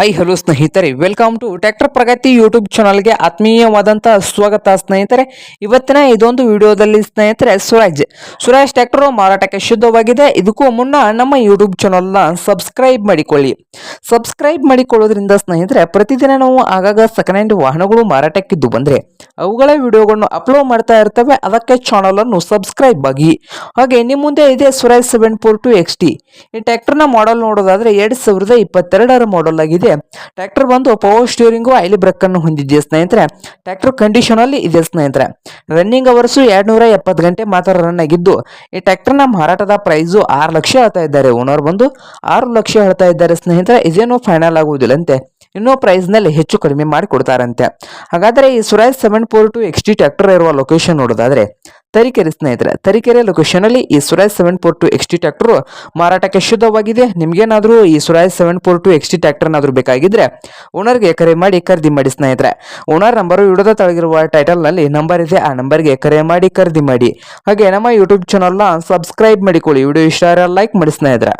High hello ಸ್ನೇಹಿತರೆ. Welcome to tractor Pragati YouTube ಚಾನಲ್ಗೆ ಆತ್ಮೀಯವಾದಂತಹ ಸ್ವಾಗತ, ಸ್ನೇಹಿತರೆ. ಇವತ್ತಿನ ಇದೊಂದು ವಿಡಿಯೋದಲ್ಲಿ, ಸ್ನೇಹಿತರೆ, ಸುರಾಜ್. ಸುರಾಜ್ ಟ್ರ್ಯಾಕ್ಟರ್ ಮಾರಾಟಕ್ಕೆ ಶುದ್ಧವಾಗಿದೆ ಇದಕ್ಕೂ ಮುನ್ನ ನಮ್ಮ ಯೂಟ್ಯೂಬ್ ಚಾನಲ್ನ ಸಬ್ಸ್ಕ್ರೈಬ್ ಮಾಡಿಕೊಳ್ಳಿ. ಸಬ್ಸ್ಕ್ರೈಬ್ ಮಾಡಿಕೊಳ್ಳೋದ್ರಿಂದ, ಸ್ನೇಹಿತರೆ, ಪ್ರತಿದಿನ ನಾವು ಆಗಾಗ ಸೆಕೆಂಡ್ ಹ್ಯಾಂಡ್ ವಾಹನಗಳು ಮಾರಾಟಕ್ಕಿದ್ದು ಬಂದರೆ, ಅವುಗಳ ವಿಡಿಯೋಗಳನ್ನು ಅಪ್ಲೋಡ್ ಮಾಡ್ತಾ ಇರ್ತವೆ. ಅದಕ್ಕೆ ಚಾನಲನ್ನು ಸಬ್ಸ್ಕ್ರೈಬ್ ಆಗಿ. ಹಾಗೆ ನಿಮ್ಮ ಮುಂದೆ ಇದೆ Swaraj seven four two X T ಈ ಟ್ರ್ಯಾಕ್ಟರ್ನ ಮಾಡೆಲ್ ನೋಡೋದಾದ್ರೆ ಎರಡು ಸಾವಿರದ ಇಪ್ಪತ್ತೆರಡರ ಮಾಡೆಲ್ ಆಗಿದೆ. ಟ್ರ್ಯಾಕ್ಟರ್ ಬಂದು ಪವರ್ ಸ್ಟೀರಿಂಗು ಐಲಿ ಬ್ರೇಕ್ ಅನ್ನು ಹೊಂದಿದೆಯಾ ಸ್ನೇಹಿತರೆ? ಟ್ರ್ಯಾಕ್ಟರ್ ಕಂಡೀಷನ್ ಅಲ್ಲಿ ಇದೆ ಸ್ನೇಹಿತರೆ? ರನ್ನಿಂಗ್ ಅವರ್ಸು ಎರಡ್ ನೂರ ಎಪ್ಪತ್ತು ಗಂಟೆ ಮಾತ್ರ ರನ್ ಆಗಿದ್ದು, ಈ ಟ್ರ್ಯಾಕ್ಟರ್ನ ಮಾರಾಟದ ಪ್ರೈಸು ಆರು ಲಕ್ಷ ಹೇಳ್ತಾ ಇದ್ದಾರೆ. ಓನರ್ ಬಂದು ಆರು ಲಕ್ಷ ಹೇಳ್ತಾ ಇದ್ದಾರೆ ಸ್ನೇಹಿತರೆ. ಇದೇನು ಫೈನಲ್ ಆಗುವುದಿಲ್ಲಂತೆ. ಇನ್ನೂ ಪ್ರೈಸ್ನಲ್ಲಿ ಹೆಚ್ಚು ಕಡಿಮೆ ಮಾಡಿ ಕೊಡ್ತಾರಂತೆ. ಹಾಗಾದರೆ ಈ Swaraj seven four two X T tractor ಇರುವ ಲೊಕೇಶನ್ ನೋಡೋದಾದ್ರೆ ತರೀಕೆರೆ ಸ್ನೇಹಿತರೆ, ತರೀಕೆರೆ ಲೊಕೇಶನ್ ಅಲ್ಲಿ ಈ Swaraj seven four two X T tractor ಮಾರಾಟಕ್ಕೆ ಶುದ್ಧವಾಗಿದೆ. ನಿಮ್ಗೇನಾದ್ರೂ ಈ Swaraj seven four two X T ಟ್ರ್ಯಾಕ್ಟರ್ನಾದ್ರೂ ಬೇಕಾಗಿದ್ರೆ ಓನರ್ಗೆ ಕರೆ ಮಾಡಿ ಖರೀದಿ ಮಾಡಿ ಸ್ನೇಹಿತರೆ. ಓನರ್ ನಂಬರು ವಿಡಿಯೋದ ತಳಗಿರುವ ಟೈಟಲ್ನಲ್ಲಿ ನಂಬರ್ ಇದೆ, ಆ ನಂಬರ್ಗೆ ಕರೆ ಮಾಡಿ ಖರೀದಿ ಮಾಡಿ. ಹಾಗೆ ನಮ್ಮ ಯೂಟ್ಯೂಬ್ ಚಾನಲ್ನ ಸಬ್ಸ್ಕ್ರೈಬ್ ಮಾಡಿಕೊಳ್ಳಿ. ವಿಡಿಯೋ ಇಷ್ಟ ಲೈಕ್ ಮಾಡಿ ಸ್ನೇಹಿತರೆ.